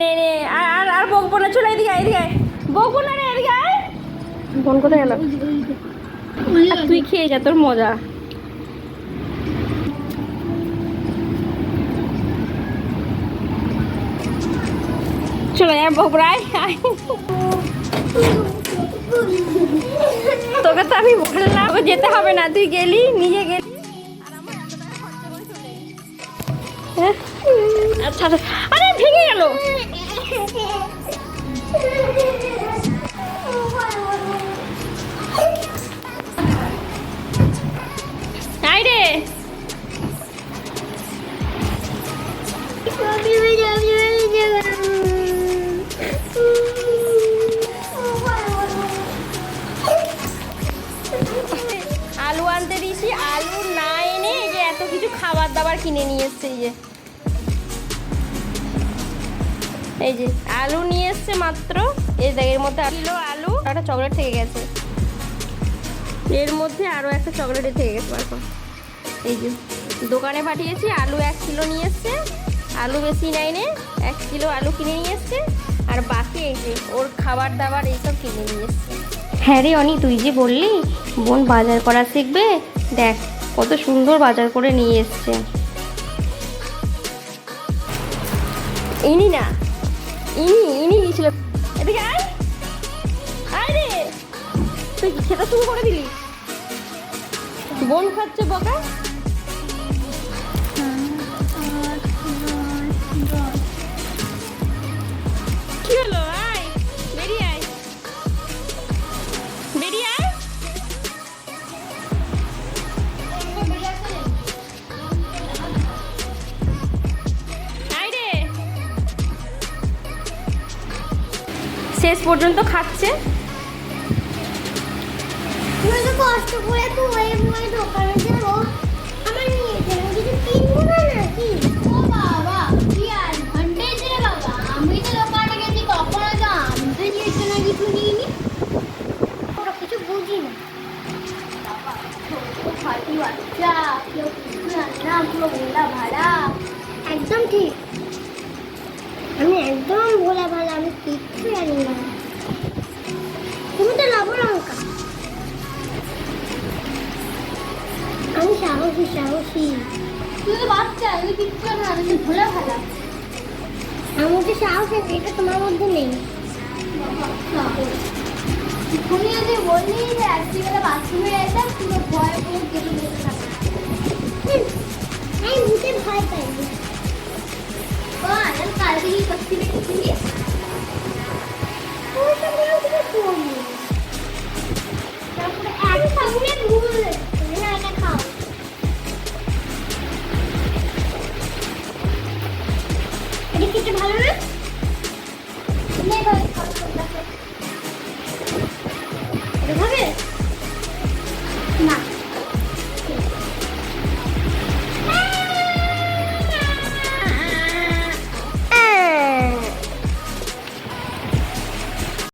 নে নে আর আর আর বকবো না চলে এদিকে আয়, এদিকে। বকবো না রে এদিকে আয় বোন কোথায় গেল আর তুই খেয়ে যা তোর মজা চলে আয় বকবো আয় আয়। তোকে তো আমি বললাম যেতে হবে না তুই গেলি নিজে গেলি হ্যাঁ? আচ্ছা আচ্ছা। আরে ভেঙে গেল। রে। আলু আনতে দিয়েছি, আলু না এনে যে এত কিছু খাবার দাবার কিনে নিয়ে এসছে, এই যে। এই যে আলু নিয়ে এসছে মাত্র। এই দেখ এর মধ্যে কিলো আলু, একটা চকলেট থেকে গেছে। এর মধ্যে আরও একটা চকলেটে থেকে গেছে বার এই যে দোকানে পাঠিয়েছি, আলু এক কিলো নিয়ে এসছে। আলু বেশি নেয়নি এক কিলো আলু কিনে নিয়ে এসছে। আর বাকি এই যে ওর খাবার দাবার এইসব কিনে নিয়ে এসছে। হ্যাঁ রে অনি, তুই যে বললি, বোন বাজার করা শিখবে। দেখ, কত সুন্দর বাজার করে নিয়ে এসছে। ইনি না ইনি ইনি গিয়েছিল এদিকে আয়। আয় রে। তুই খেতে শুরু করে দিলি? বোন খাচ্ছে বকা? শেষ পর্যন্ত খাচ্ছে। কষ্ট করে তো দোকানে যাব। আমার বাবা বাবা। আমি তো দোকানে গেছি, কখনো তো কিছু না ফাটি বাচ্চা, কেউ কিছু না পুরো ভাড়া। সাহসী সাহসী। তুই তো বাচ্চা তুই কিচ্ছু না তুই ভোলা। ভাড়া আমার মধ্যে সাহস আছে এটা তোমার মধ্যে নেই। তুমি যদি বললি যে একদিকে বাথরুমে যেতাম পুরো ভয় পুরো কেটে এটা খেতে ভালো না? এটা খাবে না।